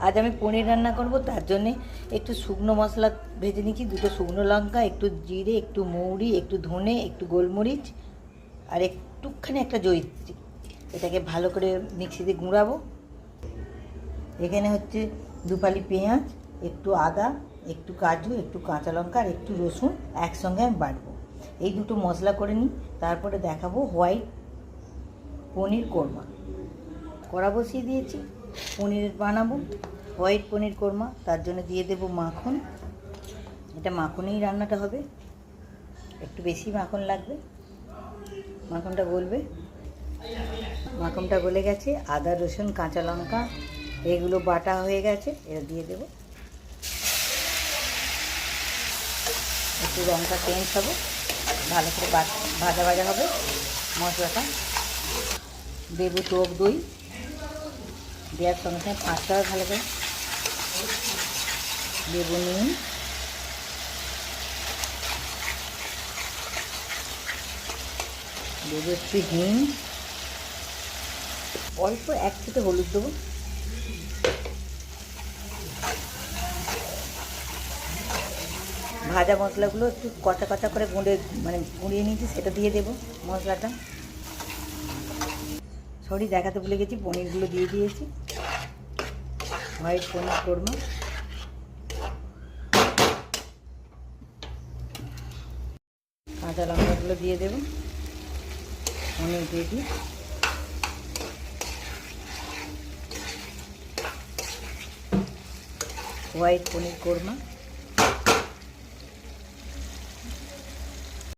আজ আমি পনির রান্না করব, তার জন্যে একটু শুকনো মশলা ভেজে নিচ্ছি, দুটো শুকনো লঙ্কা, একটু জিরে, একটু মৌরি, একটু ধনে, একটু গোলমরিচ, আর একটুখানি একটা জয়িত্রী। এটাকে ভালো করে মিক্সিতে গুঁড়াবো। এখানে হচ্ছে দুপালি পেঁয়াজ, একটু আদা, একটু কাজু, একটু কাঁচা লঙ্কা, আর একটু রসুন একসঙ্গে আমি বাটবো। এই দুটো মশলা করে নিই, তারপরে দেখাবো হোয়াইট পনির কোরমা। কড়া বসিয়ে দিয়েছি। পনির বানাবো, হোয়াইট পনির কোরমা, তার জন্য দিয়ে দেব মাখন। এটা মাখনেই রান্নাটা হবে। একটু বেশি মাখন লাগবে। মাখনটা গলবে। মাখনটা গলে গেছে। আদা, রসুন, কাঁচা লঙ্কা, এগুলো বাটা হয়ে গেছে। এটা দিয়ে দেবো। একটু লঙ্কা চেঞ্জ হবে ভালো করে ভাজা ভাজা হবে মশলাটা। দেবো টক দই। দেওয়ার সঙ্গে সঙ্গে পাঁচটাও ভালো করে দেবো নুন। দেবো একটু হিং। অল্প এক থেকে হলুদ দেবো। ভাজা মশলাগুলো একটু কচা কচা করে গুঁড়ে মানে গুঁড়িয়ে নিয়েছি, সেটা দিয়ে দেবো মশলাটা। সরি, দেখাতে ভুলে গেছি, পনিরগুলো দিয়ে দিয়েছি। হোয়াইট পনির কোরমা। কাঁচা লঙ্কাগুলো দিয়ে দেবো। পনির দিয়ে দিই। হোয়াইট পনির কোরমা।